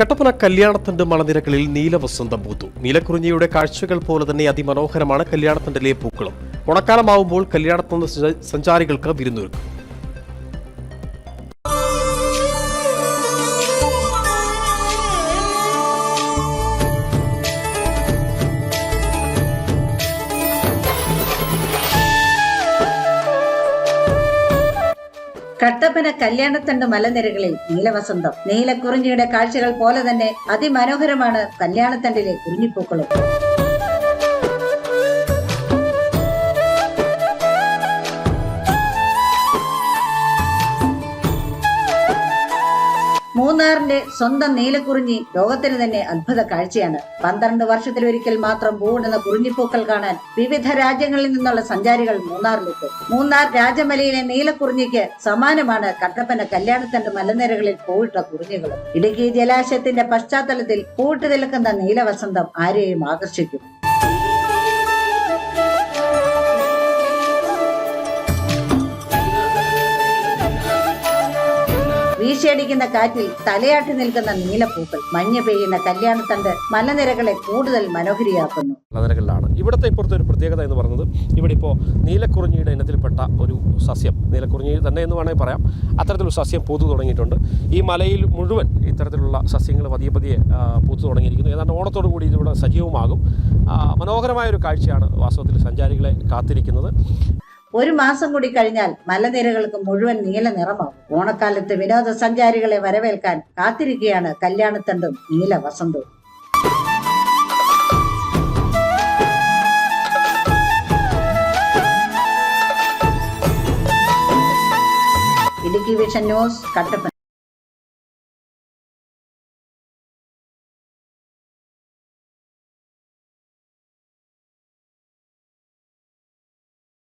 കട്ടപ്പന കല്യാണത്തണ്ട് മണനിരകളിൽ നീലവസന്തം പൂത്തു. നീലക്കുറിഞ്ഞിയുടെ കാഴ്ചകൾ പോലെ തന്നെ അതിമനോഹരമാണ് കല്യാണത്തണ്ടിലെ പൂക്കളും. ഉണക്കാലമാവുമ്പോൾ കല്യാണത്തണ്ട് സഞ്ചാരികൾക്ക് വിരുന്നൊരുക്കും. കട്ടപ്പന കല്യാണത്തണ്ട് മലനിരകളിൽ നീലവസന്തം. നീലക്കുറിഞ്ഞിയുടെ കാഴ്ചകൾ പോലെ തന്നെ അതിമനോഹരമാണ് കല്യാണത്തണ്ടിലെ കുറിഞ്ഞിപ്പൂക്കളും മൂന്നാറിന്റെ സ്വന്തം നീലക്കുറിഞ്ഞി ലോകത്തിന് തന്നെ അത്ഭുത കാഴ്ചയാണ്. പന്ത്രണ്ട് വർഷത്തിലൊരിക്കൽ മാത്രം പൂവിടുന്ന കുറിഞ്ഞിപ്പൂക്കൾ കാണാൻ വിവിധ രാജ്യങ്ങളിൽ നിന്നുള്ള സഞ്ചാരികൾ മൂന്നാറിലെത്തും മൂന്നാർ രാജമലയിലെ നീലക്കുറിഞ്ഞിക്ക് സമാനമാണ് കട്ടപ്പന കല്യാണത്തിന്റെ മലനിരകളിൽ പൂവിട്ട കുറിഞ്ഞികളും. ഇടുക്കി ജലാശയത്തിന്റെ പശ്ചാത്തലത്തിൽ പൂട്ട് നിൽക്കുന്ന നീലവസന്തം ആരെയും ആകർഷിക്കും. വീശിയടിക്കുന്ന കാറ്റിൽ തലയാട്ടി നിൽക്കുന്ന നീലപ്പൂക്കൾ മഞ്ഞ പെയ്യുന്ന കല്യാണത്തണ്ട് മലനിരകളെ കൂടുതൽ മനോഹരിയാക്കുന്നു. മലനിരകളിലാണ്. ഇവിടുത്തെ ഇപ്പുറത്തെ ഒരു പ്രത്യേകത എന്ന് പറയുന്നത് ഇവിടെ ഇപ്പോൾ നീലക്കുറിഞ്ഞിയുടെ ഇനത്തിൽപ്പെട്ട ഒരു സസ്യം നീലക്കുറിഞ്ഞി തന്നെ എന്ന് വേണമെങ്കിൽ പറയാം. അത്തരത്തിലൊരു സസ്യം പൂത്തു തുടങ്ങിയിട്ടുണ്ട്. ഈ മലയിൽ മുഴുവൻ ഇത്തരത്തിലുള്ള സസ്യങ്ങൾ പതിയെ പതിയെ പൂത്തു തുടങ്ങിയിരിക്കുന്നു. ഏതാണ്ട് ഓണത്തോടു കൂടി ഇതിവിടെ സജീവമാകും. മനോഹരമായ ഒരു കാഴ്ചയാണ് വാസ്തവത്തിൽ സഞ്ചാരികളെ കാത്തിരിക്കുന്നത്. ഒരു മാസം കൂടി കഴിഞ്ഞാൽ മലനിരകൾക്ക് മുഴുവൻ നീല നിറമാവും. ഓണക്കാലത്ത് വിനോദസഞ്ചാരികളെ വരവേൽക്കാൻ കാത്തിരിക്കുകയാണ് കല്യാണത്തണ്ടും നീല വസന്തവും ഇടുക്കി വിഷൻ ന്യൂസ് കട്ടപ്പന.